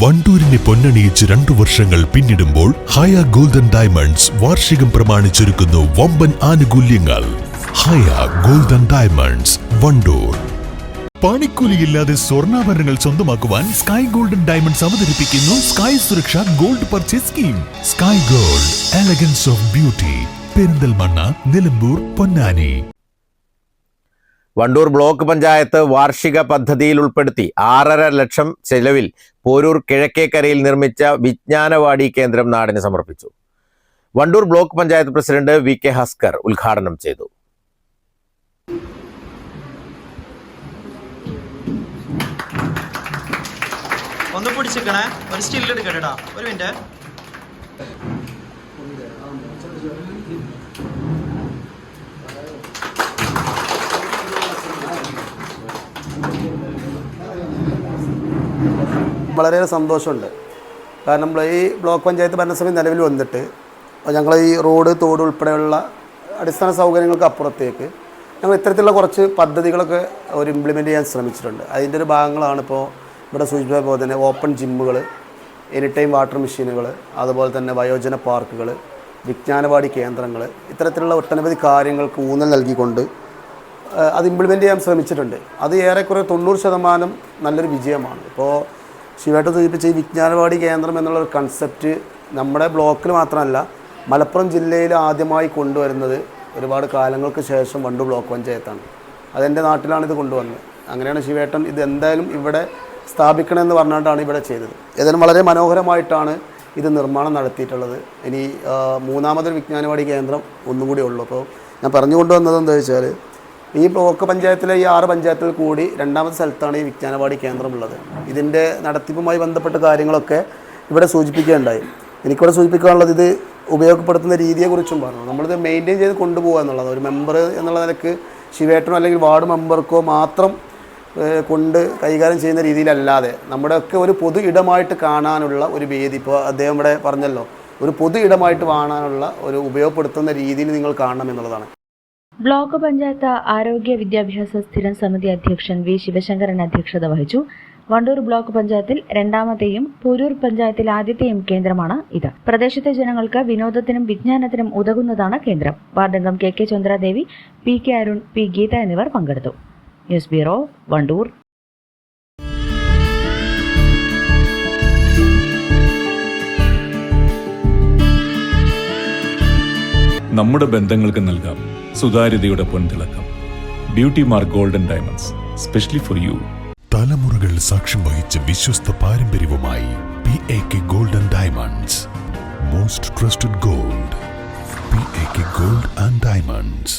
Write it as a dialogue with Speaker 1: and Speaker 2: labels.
Speaker 1: വണ്ടൂരിനെ പൊന്നണിയിച്ച് രണ്ടു വർഷങ്ങൾ പിന്നിടുമ്പോൾ ഹയ ഗോൾഡൻ ഡയമണ്ട്സ് വാർഷികം പ്രമാണിച്ചൊരുക്കുന്നു വമ്പൻ ആനുകൂല്യങ്ങൾ. ഹയ ഗോൾഡൻ ഡയമണ്ട്സ് വണ്ടൂർ. പണിക്കൂലിയില്ലാതെ സ്വർണാഭരണങ്ങൾ സ്വന്തമാക്കുവാൻ സ്കൈ ഗോൾഡൻ ഡയമണ്ട്സ് അവതരിപ്പിക്കുന്നു സ്കൈ സുരക്ഷ gold purchase scheme. Sky gold elegance of beauty Perinthalmanna Nilambur Ponnani.
Speaker 2: Wandoor block panchayat വാർഷിക പദ്ധതിയിൽ ഉൾപ്പെടുത്തി ആറര ലക്ഷം ചെലവിൽ പോരൂർ കിഴക്കേക്കരയിൽ നിർമ്മിച്ച വിജ്ഞാനവാടി കേന്ദ്രം നാടിന് സമർപ്പിച്ചു. Wandoor block panchayat president V K Haskar ഉദ്ഘാടനം ചെയ്തു.
Speaker 3: ഒന്ന് ഒരു സ്റ്റിൽ എടുക്കട്ടെ ഒരു മിനിറ്റ്
Speaker 4: വളരെയേറെ സന്തോഷമുണ്ട്. കാരണം ഈ ബ്ലോക്ക് പഞ്ചായത്ത് ഭരണസമിതി നിലവിൽ വന്നിട്ട് ഞങ്ങൾ ഈ റോഡ് തോട് ഉൾപ്പെടെയുള്ള അടിസ്ഥാന സൗകര്യങ്ങൾക്ക് അപ്പുറത്തേക്ക് ഞങ്ങൾ ഇത്തരത്തിലുള്ള കുറച്ച് പദ്ധതികളൊക്കെ ഒരു ഇംപ്ലിമെന്റ് ചെയ്യാൻ ശ്രമിച്ചിട്ടുണ്ട്. അതിന്റെ ഒരു ഭാഗങ്ങളാണ് ഇപ്പോൾ ഇവിടെ സൂചിപ്പിച്ച പോലെ തന്നെ ഓപ്പൺ ജിമ്മുകൾ എനി ടൈം വാട്ടർ മെഷീനുകൾ അതുപോലെ തന്നെ വയോജന പാർക്കുകൾ വിജ്ഞാനവാടി കേന്ദ്രങ്ങൾ ഇത്തരത്തിലുള്ള ഒട്ടനവധി കാര്യങ്ങൾക്ക് ഊന്നൽ നൽകിക്കൊണ്ട് അത് ഇംപ്ലിമെന്റ് ചെയ്യാൻ ശ്രമിച്ചിട്ടുണ്ട്. അത് ഏറെക്കുറെ തൊണ്ണൂറ് ശതമാനം നല്ലൊരു വിജയമാണ്. ഇപ്പോൾ ശിവേട്ട സൂചിപ്പിച്ച ഈ വിജ്ഞാനവാടി കേന്ദ്രം എന്നുള്ള ഒരു കൺസെപ്റ്റ് നമ്മുടെ ബ്ലോക്കിൽ മാത്രമല്ല മലപ്പുറം ജില്ലയിൽ ആദ്യമായി കൊണ്ടുവരുന്നത് ഒരുപാട് കാലങ്ങൾക്ക് ശേഷം വണ്ടു ബ്ലോക്ക് പഞ്ചായത്താണ്. അതെന്റെ നാട്ടിലാണ് ഇത് കൊണ്ടുവന്നത്. അങ്ങനെയാണ് ശിവേട്ടൻ ഇത് എന്തായാലും ഇവിടെ സ്ഥാപിക്കണമെന്ന് പറഞ്ഞുകൊണ്ടാണ് ഇവിടെ ചെയ്തത്. ഏതായാലും വളരെ മനോഹരമായിട്ടാണ് ഇത് നിർമ്മാണം നടത്തിയിട്ടുള്ളത്. ഇനി മൂന്നാമതൊരു വിജ്ഞാനവാടി കേന്ദ്രം ഒന്നുകൂടി ഉള്ളൂ. അപ്പോൾ ഞാൻ പറഞ്ഞു കൊണ്ടുവന്നത് എന്താ വെച്ചാൽ ഈ ബ്ലോക്ക് പഞ്ചായത്തിലെ ഈ ആറ് പഞ്ചായത്തിൽ കൂടി രണ്ടാമത്തെ സ്ഥലത്താണ് ഈ വിജ്ഞാനവാടി കേന്ദ്രമുള്ളത്. ഇതിന്റെ നടത്തിപ്പുമായി ബന്ധപ്പെട്ട കാര്യങ്ങളൊക്കെ ഇവിടെ സൂചിപ്പിക്കുകയുണ്ടായി. എനിക്കിവിടെ സൂചിപ്പിക്കാനുള്ളത് ഇത് ഉപയോഗപ്പെടുത്തുന്ന രീതിയെക്കുറിച്ചും പറഞ്ഞു. നമ്മളിത് മെയിന്റെയിൻ ചെയ്ത് കൊണ്ടുപോകുക എന്നുള്ളത് ഒരു മെമ്പർ എന്നുള്ള നിലയ്ക്ക് ശിവേട്ടനോ അല്ലെങ്കിൽ വാർഡ് മെമ്പർക്കോ മാത്രം കൊണ്ട് കൈകാര്യം ചെയ്യുന്ന രീതിയിലല്ലാതെ നമ്മുടെയൊക്കെ ഒരു പൊതു ഇടമായിട്ട് കാണാനുള്ള ഒരു വേദി ഇപ്പോൾ അദ്ദേഹം ഇവിടെ പറഞ്ഞല്ലോ ഒരു പൊതു ഇടമായിട്ട് കാണാനുള്ള ഒരു ഉപയോഗപ്പെടുത്തുന്ന രീതിയിൽ നിങ്ങൾ കാണണം എന്നുള്ളതാണ്.
Speaker 5: ബ്ലോക്ക് പഞ്ചായത്ത് ആരോഗ്യ വിദ്യാഭ്യാസ സ്ഥിരം സമിതി അധ്യക്ഷൻ വി ശിവശങ്കരൻ അധ്യക്ഷത വഹിച്ചു. വണ്ടൂർ ബ്ലോക്ക് പഞ്ചായത്തിൽ രണ്ടാമത്തെയും പൂരൂർ പഞ്ചായത്തിൽ ആദ്യത്തെയും കേന്ദ്രമാണ് ഇത്. പ്രദേശത്തെ ജനങ്ങൾക്ക് വിനോദത്തിനും വിജ്ഞാനത്തിനും ഉതകുന്നതാണ് കേന്ദ്രം. വാർഡംഗം K K Chandradevi P K Arun P Geetha എന്നിവർ പങ്കെടുത്തു. News bureau Wandoor.
Speaker 6: നമ്മുടെ ബന്ധങ്ങൾക്ക് നൽകാം. സുതാര്യതയുടെ പൊൻതിളക്കം. Beauty mark golden diamonds specially for you
Speaker 1: തലമുറകൾ സാക്ഷ്യം വഹിച്ച വിശ്വസ്ത പാരമ്പര്യവുമായി P A K golden diamonds most trusted gold P A K gold and diamonds